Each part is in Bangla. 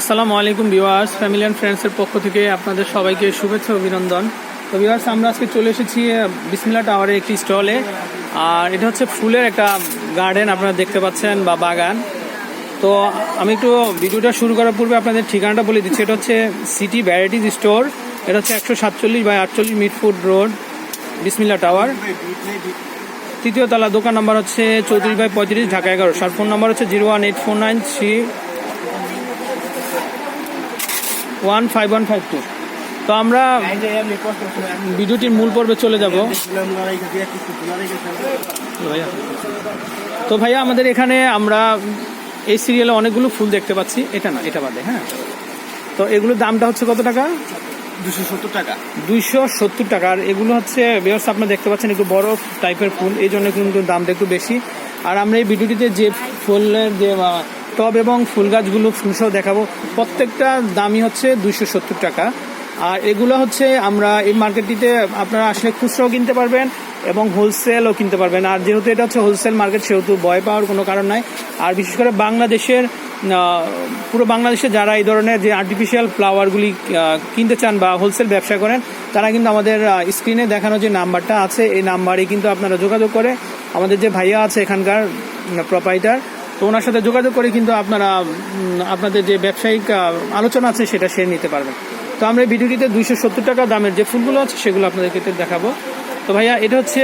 আসসালামু আলাইকুম ভিউয়ার্স ফ্যামিলি অ্যান্ড ফ্রেন্ডসের পক্ষ থেকে আপনাদের সবাইকে শুভেচ্ছা অভিনন্দন। তো ভিউয়ার্স, আমরা আজকে চলে এসেছি বিসমিল্লা টাওয়ারের একটি স্টলে। আর এটা হচ্ছে ফুলের একটা গার্ডেন আপনারা দেখতে পাচ্ছেন, বা বাগান। তো আমি একটু ভিডিওটা শুরু করার পূর্বে আপনাদের ঠিকানাটা বলে দিচ্ছি। এটা হচ্ছে সিটি ভ্যারাইটিজ স্টোর এটা হচ্ছে একশো সাতচল্লিশ বাই আটচল্লিশ মিটফুড রোড বিসমিল্লা টাওয়ার। তৃতীয় তলা দোকান নাম্বার হচ্ছে চৌত্রিশ বাই পঁয়ত্রিশ, ঢাকা এগারো। সার ফোন নাম্বার হচ্ছে zero one eight four nine three one five one five two তো আমরা ভিডিওটির মূল পর্বে চলে যাব। তো ভাইয়া আমাদের এখানে আমরা এই সিরিয়ালে অনেকগুলো ফুল দেখতে পাচ্ছি। এটা না এটা বাদে হ্যাঁ। তো এগুলোর দামটা হচ্ছে কত টাকা? দুশো সত্তর টাকা। দুইশো সত্তর টাকা। আর এগুলো হচ্ছে ব্যবস্থা আপনারা দেখতে পাচ্ছেন একটু বড় টাইপের ফুল। এই জন্য কিন্তু দামটা একটু বেশি। আর আমরা এই ভিডিওটিতে যে ফুলের যে টব এবং ফুল গাছগুলো ফুলসহ দেখাবো। প্রত্যেকটা দামই হচ্ছে দুইশো সত্তর টাকা। আর এগুলো হচ্ছে আমরা এই মার্কেটটিতে আপনারা আসলে খুচরাও কিনতে পারবেন এবং হোলসেলও কিনতে পারবেন। আর যেহেতু এটা হচ্ছে হোলসেল মার্কেট সেহেতু ভয় পাওয়ার কোনো কারণ নাই। আর বিশেষ করে বাংলাদেশের পুরো বাংলাদেশে যারা এই ধরনের যে আর্টিফিশিয়াল ফ্লাওয়ারগুলি কিনতে চান বা হোলসেল ব্যবসা করেন, তারা কিন্তু আমাদের স্ক্রিনে দেখানো যে নাম্বারটা আছে, এই নাম্বারে কিন্তু আপনারা যোগাযোগ করে আমাদের যে ভাইয়া আছে এখানকার প্রোপাইটার তো ওনার সাথে যোগাযোগ করে কিন্তু আপনারা আপনাদের যে ব্যবসায়িক আলোচনা আছে সেটা সেরে নিতে পারবেন তো আমরা এই ভিডিওটিতে দুইশো সত্তর টাকা দামের যে ফুলগুলো আছে সেগুলো আপনাদেরকে দেখাবো। তো ভাইয়া এটা হচ্ছে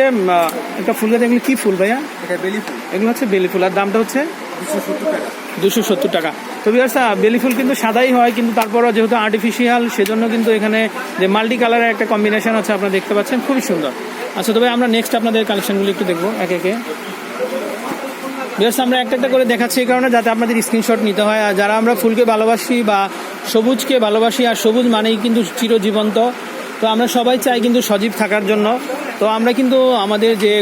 একটা ফুল গাছ এগুলো কি ফুল ভাইয়া? এটা বেলি ফুল। এগুলো হচ্ছে বেলি ফুল। আর দামটা হচ্ছে? দুশো সত্তর টাকা। দুশো সত্তর টাকা। তো বিয়ার্স বেলি ফুল কিন্তু সাদাই হয় কিন্তু তারপরও যেহেতু আর্টিফিশিয়াল সেজন্য কিন্তু এখানে যে মাল্টি কালারের একটা কম্বিনেশন আছে আপনারা দেখতে পাচ্ছেন খুবই সুন্দর। আচ্ছা তবে আমরা নেক্সট আপনাদের কালেকশনগুলো একটু দেখব একে একে। বিয়ার্স আমরা একটা একটা করে দেখাচ্ছি এই কারণে যাতে আপনাদের স্ক্রিনশট নিতে হয়। আর যারা আমরা ফুলকে ভালোবাসি বা সবুজকে ভালোবাসি আর সবুজ মানেই কিন্তু চিরজীবন্ত তো আমরা সবাই চাই কিন্তু সজীব থাকার জন্য। তো আমরা কিন্তু আমাদের যে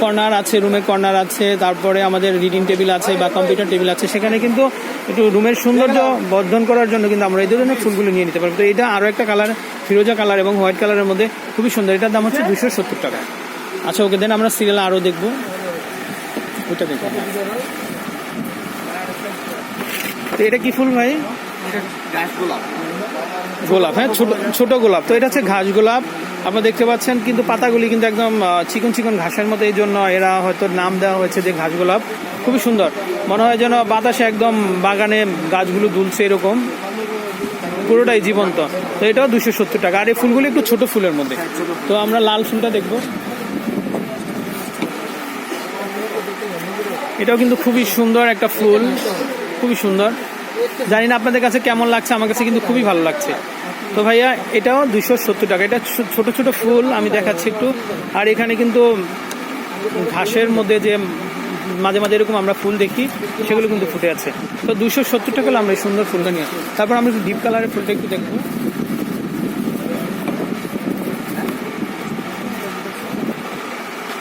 কর্নার আছে রুমের কর্নার আছে তারপরে আমাদের রিডিং টেবিল আছে বা কম্পিউটার টেবিল আছে সেখানে কিন্তু একটু রুমের সৌন্দর্য বর্ধন করার জন্য কিন্তু আমরা এই ধরনের ফুলগুলো নিয়ে নিতে পারব। তো এটা আরও একটা কালার ফিরোজা কালার এবং হোয়াইট কালারের মধ্যে খুবই সুন্দর। এটার দাম হচ্ছে দুশো সত্তর টাকা। আচ্ছা ওকে দেন আমরা সিরিয়াল আরও দেখব। ওইটা দেখো। এটা কি ফুল ভাই? গোলাপ হ্যাঁ ছোট গোলাপ। তো এটা হচ্ছে ঘাস গোলাপ। আপনারা দেখতে পাচ্ছেন, কিন্তু পাতাগুলি কিন্তু একদম চিকন চিকন ঘাসের মতো। এই জন্য এরা হয়তো নাম দেওয়া হয়েছে যে ঘাস গোলাপ। খুবই সুন্দর। মনে হয় যেন বাতাসে একদম বাগানে গাছগুলো দুলছে এরকম। পুরোটাই জীবন্ত। তো এটাও দুশো সত্তর টাকা। আর এই ফুলগুলি একটু ছোট ফুলের মধ্যে। তো আমরা লাল ফুলটা দেখব। এটাও কিন্তু খুবই সুন্দর একটা ফুল। খুবই সুন্দর। জানি না আপনাদের কাছে কেমন লাগছে, আমার কাছে কিন্তু খুবই ভালো লাগছে। তো ভাইয়া, এটাও দুশো সত্তর টাকা। এটা ছোট ছোট ফুল, আমি দেখাচ্ছি একটু। আর এখানে কিন্তু ঘাসের মধ্যে যে মাঝে মাঝে এরকম আমরা ফুল দেখি, সেগুলো কিন্তু ফুটে আছে। তো দুশো সত্তর টাকা আমরা এই সুন্দর ফুলটা নিয়ে তারপর আমরা একটু ডিপ কালারের ফুলটা একটু দেখব।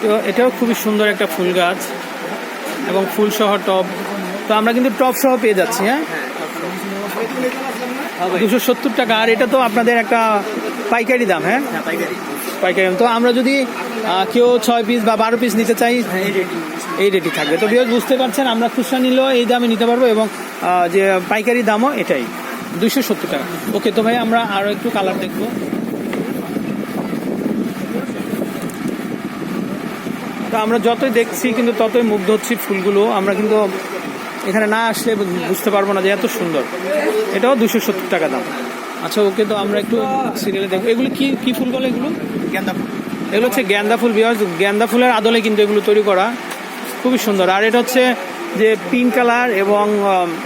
তো এটাও খুবই সুন্দর একটা ফুল গাছ। এবং ফুল সহ টব তো আমরা কিন্তু টপ সহ পেয়ে যাচ্ছি হ্যাঁ? দুশো সত্তর টাকা। আর এটা তো আপনাদের একটা পাইকারি দাম হ্যাঁ? হ্যাঁ পাইকারি। দাম। তো আমরা যদি কেউ ছয় পিস বা বারো পিস নিতে চাই হ্যাঁ এই রেটই। থাকবে। তো বিয়স বুঝতে পারছেন আমরা খুচরা নিলেও এই দামে নিতে পারব এবং যে পাইকারি দামও এটাই দুশো সত্তর টাকা। ওকে তো ভাই আমরা আরও একটু কালার দেখব। তো আমরা যতই দেখছি কিন্তু ততই মুগ্ধ হচ্ছি ফুলগুলো। আমরা কিন্তু এখানে না আসলে বুঝতে পারব না যে এত সুন্দর। এটাও দুশো সত্তর টাকা দাম। আচ্ছা ওকে তো আমরা একটু সিরিয়ালে দেখব। এগুলো কি কি ফুল বলে এগুলো? গেন্দা ফুল। এগুলো হচ্ছে গেন্দা ফুল বিহার গেন্দা ফুলের আদলে কিন্তু এগুলো তৈরি করা খুবই সুন্দর। আর এটা হচ্ছে যে পিঙ্ক কালার এবং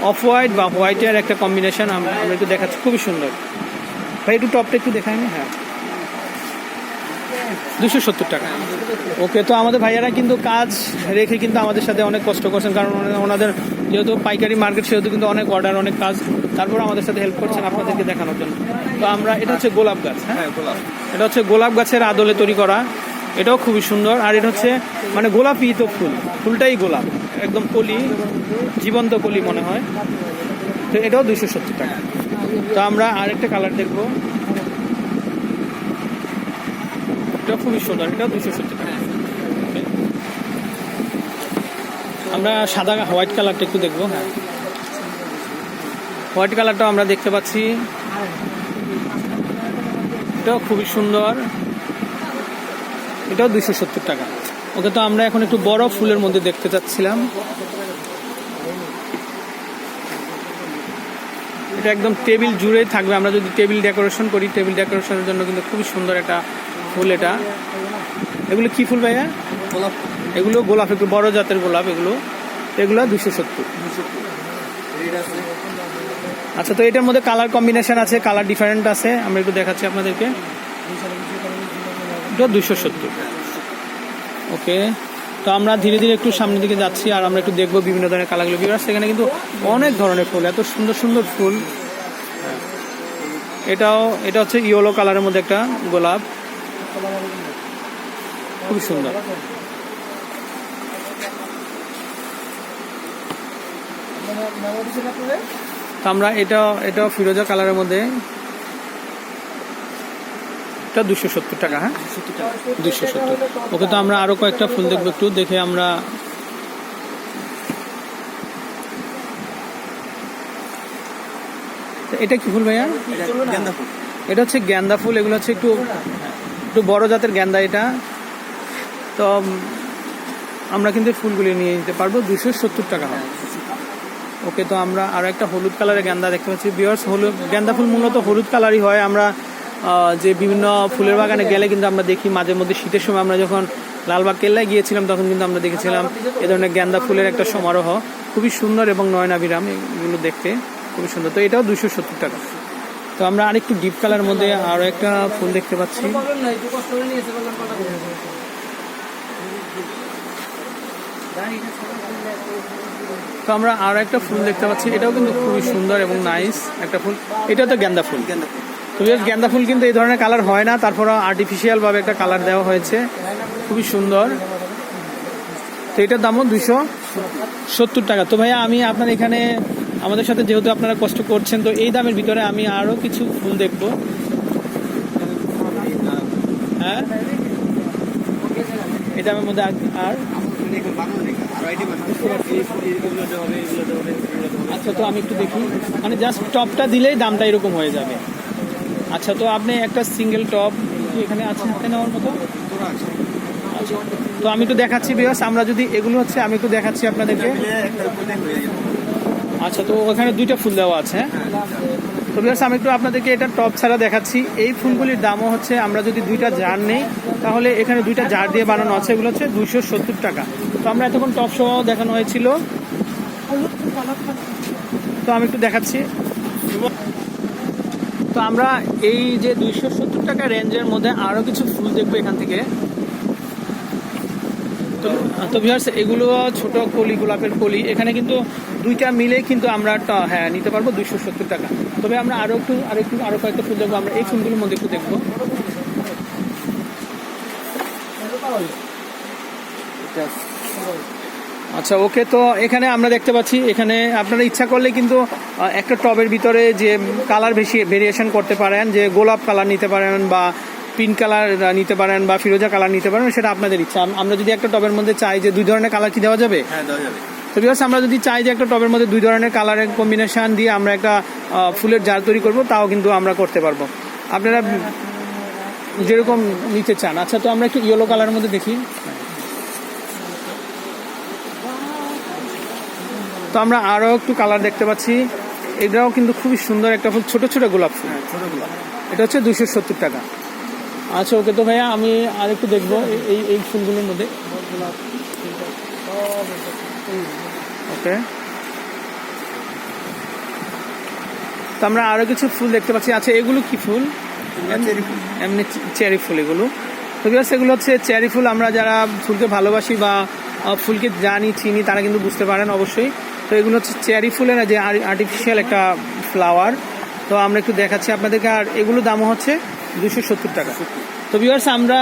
অফ হোয়াইট বা হোয়াইটের একটা কম্বিনেশন আমরা একটু দেখাচ্ছি। খুবই সুন্দর। ভাই একটু টপটা একটু দেখায় না? হ্যাঁ। দুশো সত্তর টাকা। ওকে তো আমাদের ভাইয়ারা কিন্তু কাজ রেখে কিন্তু আমাদের সাথে অনেক কষ্ট করছেন কারণ ওনা- ওনাদের যেহেতু পাইকারি মার্কেট সেহেতু কিন্তু অনেক অর্ডার অনেক কাজ। তারপর আমাদের সাথে হেল্প করছেন আপনাদেরকে দেখানোর জন্য। তো আমরা এটা হচ্ছে গোলাপ গাছ হ্যাঁ? হ্যাঁ গোলাপ। এটা হচ্ছে গোলাপ গাছের আদলে তৈরি করা। এটাও খুবই সুন্দর। আর এটা হচ্ছে মানে গোলাপি তো ফুল। ফুলটাই গোলাপ। একদম কলি জীবন্ত কলি মনে হয়। তো এটাও দুইশো সত্তর টাকা। তো আমরা আরেকটা কালার দেখব। এটা খুবই সুন্দর এটাও দুইশো সত্তর টাকা। আমরা সাদা হোয়াইট কালারটা একটু দেখব হ্যাঁ। হোয়াইট কালারটাও আমরা দেখতে পাচ্ছি। এটাও খুবই সুন্দর। এটাও দুইশো সত্তর টাকা। ওকে, তো আমরা এখন একটু বড় ফুলের মধ্যে দেখতে চাচ্ছিলাম। এটা একদম টেবিল জুড়েই থাকবে। আমরা যদি টেবিল ডেকোরেশন করি, টেবিল ডেকোরেশনের জন্য কিন্তু খুবই সুন্দর একটা ফুল এটা। এগুলো কি ফুল ভাইয়া? গোলাপ। এগুলো গোলাপ একটু বড় জাতের গোলাপ এগুলো। এগুলো দুশো সত্তর। আচ্ছা তো এটার মধ্যে কালার কম্বিনেশন আছে কালার ডিফারেন্ট আছে আমরা একটু দেখাচ্ছি আপনাদেরকে। এটা দুশো সত্তর। ওকে তো আমরা ধীরে ধীরে একটু সামনের দিকে যাচ্ছি আর আমরা একটু দেখব বিভিন্ন ধরনের কালারগুলো বিরাট সেখানে কিন্তু অনেক ধরনের ফুল এত সুন্দর সুন্দর ফুল। এটাও এটা হচ্ছে ইয়েলো কালারের মধ্যে একটা গোলাপ। খুব সুন্দর আমরা এটা এটা ফিরোজা কালারের মধ্যে। এটা দুশো সত্তর টাকা হ্যাঁ? দুশো সত্তর। ওকে তো আমরা আরও কয়েকটা ফুল দেখব একটু দেখে আমরা এটা কি ফুল ভাইয়া? এটা এটা হচ্ছে গ্যান্দা ফুল এগুলো হচ্ছে একটু একটু বড় জাতের গ্যান্দা এটা। তো আমরা কিন্তু ফুলগুলি নিয়ে নিতে পারব। দুশো সত্তর টাকা হবে। ওকে, তো আমরা আরও একটা হলুদ কালারের গেন্দা দেখতে পাচ্ছি। বিয়ার্স হলুদ, গেন্দা ফুল মূলত হলুদ কালারই হয়। আমরা যে বিভিন্ন ফুলের বাগানে গেলে কিন্তু আমরা দেখি, মাঝে মধ্যে শীতের সময় আমরা যখন লালবাগ কেল্লায় গিয়েছিলাম, তখন কিন্তু আমরা দেখেছিলাম এ ধরনের গেন্দা ফুলের একটা সমারোহ। খুবই সুন্দর এবং নয়নাভিরাম, এগুলো দেখতে খুবই সুন্দর। তো এটাও দুশো সত্তর টাকা। তো আমরা আরেকটু ডিপ কালার মধ্যে আরও একটা ফুল দেখতে পাচ্ছি। তো আমরা আরও একটা ফুল দেখতে পাচ্ছি। এটাও কিন্তু খুবই সুন্দর এবং নাইস একটা ফুল। এটা তো গেন্দা ফুল। তো গেন্দা ফুল কিন্তু এই ধরনের কালার হয় না। তারপর আর্টিফিশিয়াল ভাবে একটা কালার দেওয়া হয়েছে। খুবই সুন্দর। তো এটার দামও দুশো সত্তর টাকা। তো ভাইয়া, আমি আপনার এখানে, আমাদের সাথে যেহেতু আপনারা কষ্ট করছেন, তো এই দামের ভিতরে আমি আরও কিছু ফুল দেখব। হ্যাঁ? এই দামের মধ্যে আর- আচ্ছা তো আমি একটু দেখি। মানে জাস্ট টপটা দিলেই দামটা এরকম হয়ে যাবে। আচ্ছা তো আপনি একটা সিঙ্গেল টপ এখানে আছে হাতে নেওয়ার মতো? আচ্ছা তো আমি একটু দেখাচ্ছি বিকজ আমরা যদি এগুলো হচ্ছে আমি একটু দেখাচ্ছি আপনাদেরকে। আচ্ছা তো ওখানে দুইটা ফুল দেওয়া আছে। হ্যাঁ? তো বিকজ আমি একটু আপনাদেরকে এটা টপ ছাড়া দেখাচ্ছি। এই ফুলগুলির দামও হচ্ছে, আমরা যদি দুইটা জার নেই, তাহলে এখানে দুইটা জার দিয়ে বানানো আছে, এগুলো হচ্ছে দুইশো সত্তর টাকা। তো আমরা এতক্ষণ টপ সহ দেখানো হয়েছিল। তো আমি একটু দেখাচ্ছি। তো আমরা এই যে দুইশো সত্তর টাকা রেঞ্জের মধ্যে আরও কিছু ফুল দেখব এখান থেকে। তো তো ভিউয়ার্স এগুলো ছোট কলি, গোলাপের কলি, এখানে কিন্তু দুইটা মিলে কিন্তু আমরা হ্যাঁ নিতে পারব দুইশো সত্তর টাকা। তবে আমরা আরও একটু আরও একটু, আরও কয়েকটা ফুল দেখব, আমরা এই ফুলগুলোর মধ্যে একটু দেখব। আচ্ছা ওকে, তো এখানে আমরা দেখতে পাচ্ছি, এখানে আপনারা ইচ্ছা করলে কিন্তু একটা টবের ভিতরে যে কালার বেশি ভেরিয়েশন করতে পারেন, যে গোলাপ কালার নিতে পারেন বা পিঙ্ক কালার নিতে পারেন বা ফিরোজা কালার নিতে পারেন, সেটা আপনাদের ইচ্ছা। আমরা যদি একটা টবের মধ্যে চাই যে দুই ধরনের কালার কি দেওয়া যাবে? হ্যাঁ দেওয়া যাবে। তো বিকজ আমরা যদি চাই যে একটা টবের মধ্যে দুই ধরনের কালারের কম্বিনেশন দিয়ে আমরা একটা ফুলের জার তৈরি করব তাও কিন্তু আমরা করতে পারব। আপনারা যেরকম নিতে চান। আচ্ছা তো আমরা একটু ইয়েলো কালারের মধ্যে দেখি। তো আমরা আরও একটু কালার দেখতে পাচ্ছি। এটাও কিন্তু খুবই সুন্দর একটা ফুল ছোট ছোট গোলাপ ফুল। হ্যাঁ এটা হচ্ছে দুশো সত্তর টাকা। আচ্ছা ওকে তো ভাইয়া আমি আর একটু দেখব এই- এই এই ফুলগুলোর মধ্যে। ওকে। তো আমরা আরও কিছু ফুল দেখতে পাচ্ছি। আচ্ছা এগুলো কি ফুল? এমনি চেরি ফুল এগুলো। তো বিকজ এগুলো হচ্ছে চেরি ফুল। আমরা যারা ফুলকে ভালোবাসি বা ফুলকে জানি চিনি তারা কিন্তু বুঝতে পারেন অবশ্যই। তো এগুলো হচ্ছে চেরি ফুলের যে আর্টিফিশিয়াল একটা ফ্লাওয়ার তো আমরা একটু দেখাচ্ছি আপনাদেরকে। আর এগুলো দামও হচ্ছে দুশো সত্তর টাকা। তো ভিউয়ার্স আমরা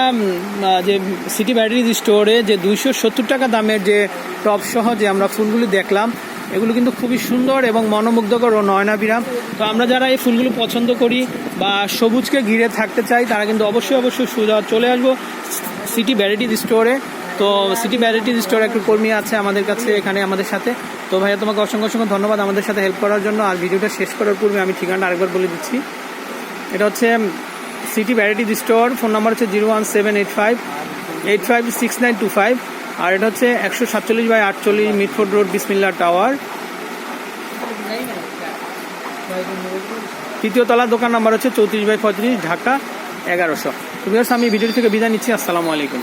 যে সিটি ব্যাটারিজ স্টোরে যে দুইশো সত্তর টাকা দামের যে টপ সহ যে আমরা ফুলগুলি দেখলাম, এগুলো কিন্তু খুবই সুন্দর এবং মনোমুগ্ধকর ও নয়নাবিরাম। তো আমরা যারা এই ফুলগুলো পছন্দ করি বা সবুজকে ঘিরে থাকতে চাই, তারা কিন্তু অবশ্যই অবশ্যই সুযোগ চলে আসব সিটি ভ্যারাইটি স্টোরে তো সিটি ভ্যারাইটিজ স্টোর একটু কর্মী আছে আমাদের কাছে, এখানে আমাদের সাথে। তো ভাইয়া, তোমাকে অসংখ্য অসংখ্য ধন্যবাদ আমাদের সাথে হেল্প করার জন্য। আর ভিডিওটা শেষ করার পূর্বে আমি ঠিকানাটা আরেকবার বলে দিচ্ছি। এটা হচ্ছে city varieties store phone number হচ্ছে zero one seven eight five eight five six nine two five আর এটা হচ্ছে একশো সাতচল্লিশ বাই আটচল্লিশ মিটফোর্ড রোড বিসমিল্লা টাওয়ার তৃতীয় তলার দোকান নাম্বার হচ্ছে চৌত্রিশ বাই পঁয়ত্রিশ, ঢাকা এগারোশো। তুমি আমি ভিডিও থেকে বিদায় নিচ্ছি। আসসালামু আলাইকুম।